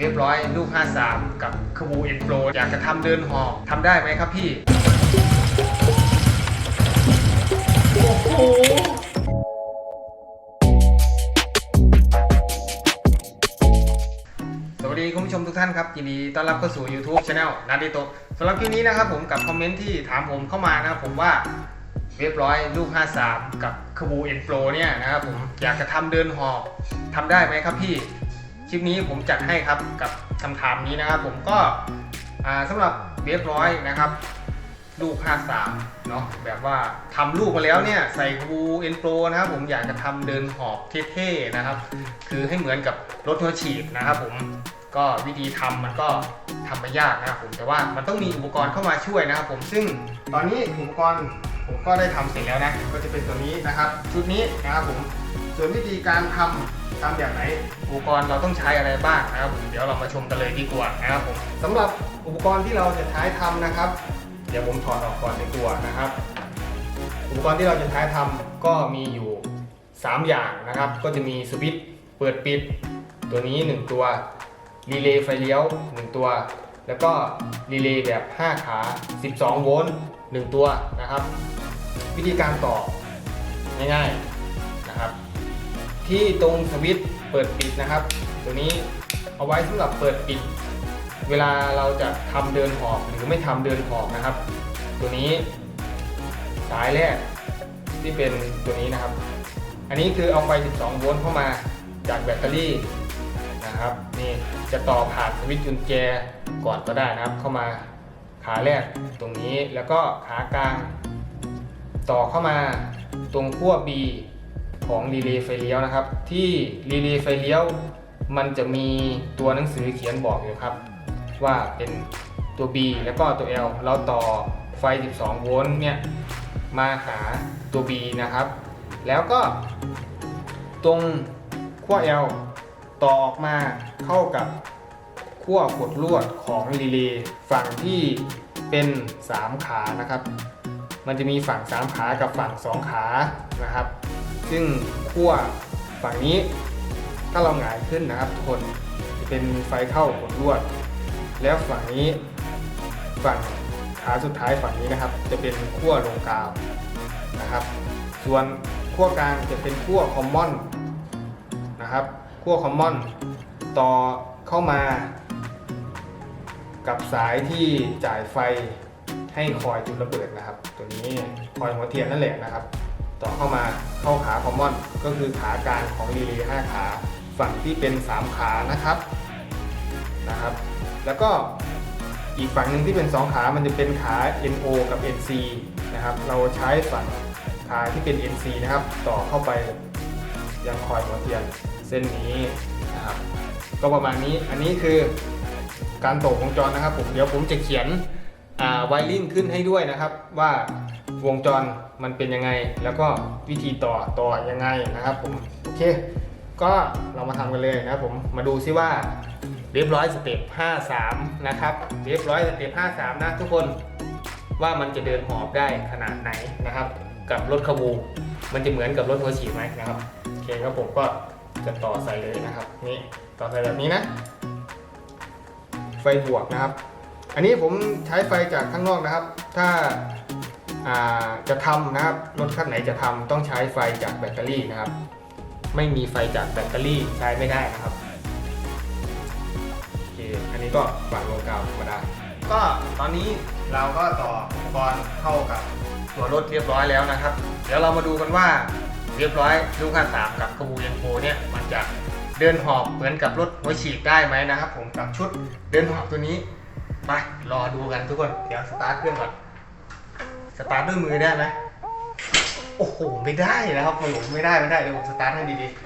เรียบร้อยลูก 53 กับคบูเอ็นโปรอยากจะทำเดินหอบทำได้ไหมครับพี่ โอ้โหสวัสดีคุณผู้ชมทุกท่านครับยินดีต้อนรับเข้าสู่ YouTube Channel นาดิโตสำหรับคลิปนี้นะครับผมกับคอมเมนต์ที่ถามผมเข้ามานะครับผมว่าเรียบร้อยลูก 53 กับคบูเอ็นโปรเนี่ยนะครับผมอยากจะทำเดินหอบทำได้ไหมครับพี่ คลิปนี้ผมจัดให้ครับกับคำถามนี้นะครับ ผมก็อ่าสำหรับเรียบร้อยนะครับลูก53เนาะแบบว่าทำลูกมาแล้วเนี่ยใส่คูเอ็นโปรนะครับผมอยากจะทำเดินหอบเท่ๆนะครับ คือให้เหมือนกับรถทัวฉีดนะครับ ผมก็วิธีทำมันก็ทำไม่ยากนะครับผมแต่ว่ามันต้องมีอุปกรณ์เข้ามาช่วยนะครับ ผมซึ่งตอนนี้อุปกรณ์ ผมก็ได้ทำเสร็จแล้วนะ ก็จะเป็นตัวนี้นะครับ ชุดนี้นะครับผม ส่วนวิธีการทำทำแบบไหน อุปกรณ์เราต้องใช้อะไรบ้างนะครับผม เดี๋ยวเรามาชมกันเลยดีกว่านะครับผมสำหรับอุปกรณ์ที่เราจะใช้ทำนะครับ เดี๋ยวผมถอดออกก่อนในตัวนะครับ อุปกรณ์ที่เราจะใช้ทำก็มีอยู่ 3 อย่างนะครับ ก็จะมีสวิตช์เปิดปิด ตัวนี้ 1 ตัว รีเลย์ไฟเลี้ยว 1 ตัว แล้วก็รีเลย์แบบ 5 ขา 12 โวลต์ 1 ตัวนะครับ วิธีการต่อง่ายๆนะครับ ที่ตรงสวิตช์เปิดปิดนะครับ ตัวนี้เอาไว้สำหรับเปิดปิด เวลาเราจะทำเดินหอบหรือไม่ทำเดินหอบนะครับ ตัวนี้สายแรกที่เป็นตัวนี้นะครับ อันนี้คือเอาไฟ 12 โวลต์เข้ามาจากแบตเตอรี่นะครับนี่จะต่อผ่านสวิตช์กุญแจก่อนก็ได้นะครับเข้ามา ขาแรกตรงนี้แล้วก็ขากลาง ต่อเข้ามาตรงขั้ว B ของรีเลย์ไฟเลี้ยวนะครับ ที่รีเลย์ไฟเลี้ยวมันจะมีตัวหนังสือเขียนบอกอยู่ครับ ว่าเป็นตัว B แล้วก็ตัว L เราต่อไฟ 12 โวลต์เนี่ยมาหาตัว B นะครับ แล้วก็ ตรงขั้ว L ต่อออกมาเข้ากับ ขั้วกดลวดของรีเลย์ฝั่งที่เป็น 3 ขานะครับ มันจะมีฝั่ง 3 ขากับฝั่ง 2 ขานะครับ ซึ่งขั้วฝั่งนี้ถ้าเราหงายขึ้นนะครับทุกคนจะเป็นไฟเข้ากดลวด แล้วฝั่งนี้ฝั่งขาสุดท้ายฝั่งนี้นะครับ จะเป็นขั้วลงกาวนะครับ ส่วนขั้วกลางจะเป็นขั้วคอมมอนนะครับขั้วคอมมอนต่อเข้ามา กับสายที่จ่ายไฟให้คอยจุดระเบิดนะครับ ตัวนี้คอยหัวเทียนนั่นแหละนะครับ ต่อเข้ามาเข้าขาคอมมอนก็คือขากลางของรีเลย์5ขาฝั่งที่เป็น 3 ขานะครับนะครับ แล้วก็อีกฝั่งหนึ่งที่เป็น 2 ขา มันจะเป็นขา NO กับ NC นะครับ เราใช้ฝั่งขาที่เป็น NC นะครับ ต่อเข้าไปยังคอยหัวเทียนเส้นนี้นะครับ ก็ประมาณนี้ อันนี้คือ การตกวงจรนะครับผมเดี๋ยวผมจะเขียนไวริ่งขึ้นให้ด้วยนะครับ ว่าวงจรมันเป็นยังไง แล้วก็วิธีต่อต่อยังไงนะครับผมโอเค ก็เรามาทำกันเลยนะครับผมมาดูซิว่าเรียบร้อยสเต็ป53 นะครับเรียบร้อยสเต็ป53 นะทุกคนว่ามันจะเดินหอบได้ขนาดไหนนะครับ กับรถขบูมันจะเหมือนกับรถหัวฉีดไหมนะครับโอเคครับผมก็จะต่อใส่เลยนะครับ นี่ต่อใส่แบบนี้นะ บวกนะครับ อันนี้ผมใช้ไฟจากข้างนอกนะครับ ถ้าาจะทำนะครับรถคันไหนจะทำต้องใช้ไฟจากแบตเตอรี่นะครับ ไม่มีไฟจากแบตเตอรี่ใช้ไม่ได้นะครับโอเคอันนี้ก็ฝังลงกาวธรรมดาก็ตอนนี้เราก็ต่ออุปกรณ์เข้ากับตัวรถเรียบร้อยแล้วนะครับ เดี๋ยวเรามาดูกันว่าเรียบร้อยลูกค้าสามกับขบูเอ็นโฟเนี่ยมันจะ เดินหอบเหมือนกับรถหัวฉีดได้ไหมนะครับผมกับชุดเดินหอบตัวนี้ไปรอดูกันทุกคน เดี๋ยวสตาร์ทเครื่องก่อนสตาร์ทด้วยมือได้ไหมโอ้โหไม่ได้นะครับผมไม่ได้ไม่ได้เดี๋ยวผมสตาร์ทให้ดีๆ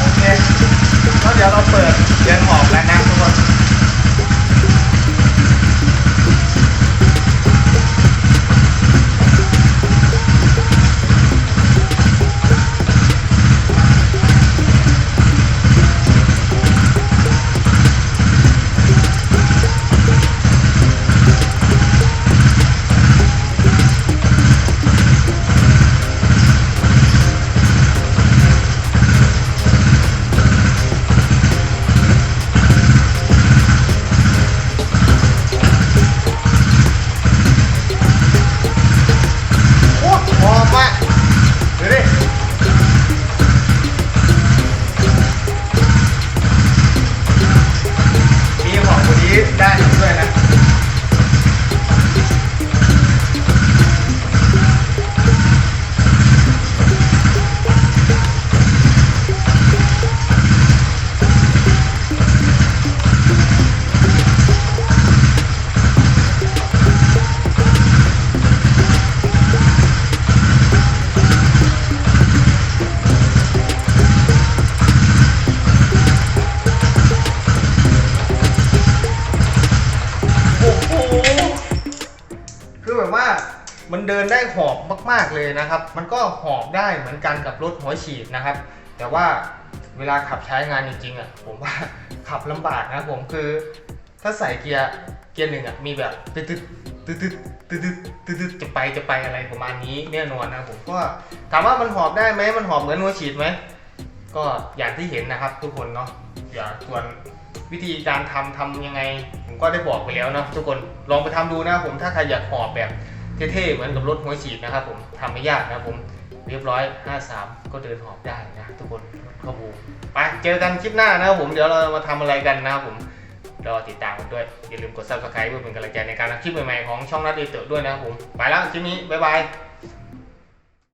โอเคแล้วเดี๋ยวเราเปิดเดินหอบแล้วนะทุกคน มันเดินได้หอบมากๆเลยนะครับ มันก็หอบได้เหมือนกันกับรถหัวฉีดนะครับ แต่ว่าเวลาขับใช้งานจริงๆอะผมว่าขับลำบากนะผมคือ ถ้าใส่เกียร์เกียร์หนึ่งอะมีแบบตึ๊ดๆตึ๊ดตึ๊ดตึ๊ดตึ๊ดตึ๊ดจะไปจะไปอะไรประมาณนี้แน่นอนนะผมก็ถามว่ามันหอบได้ไหมมันหอบเหมือนหัวฉีดไหมก็อย่างที่เห็นนะครับ ทุกคนเนาะอย่าส่วนวิธีการทำทำยังไง ผมก็ได้บอกไปแล้วนะทุกคนลองไปทำดูนะผมถ้าใครอยากหอบแบบ เท่ๆเหมือนกับรถหัวฉีดนะครับผมทำไม่ยากนะครับผมเรียบร้อย 53 ก็เดินหอบได้นะทุกคนรถขบูไปเจอกันคลิปหน้านะครับผมเดี๋ยวเรามาทำอะไรกันนะครับผมรอติดตามกันด้วย อย่าลืมกด subscribe เพื่อเป็นกำลังใจในการทำคลิปใหม่ๆของช่องนัดเอเตอร์ด้วยนะครับผม ไปแล้วคลิปนี้ บ๊ายบาย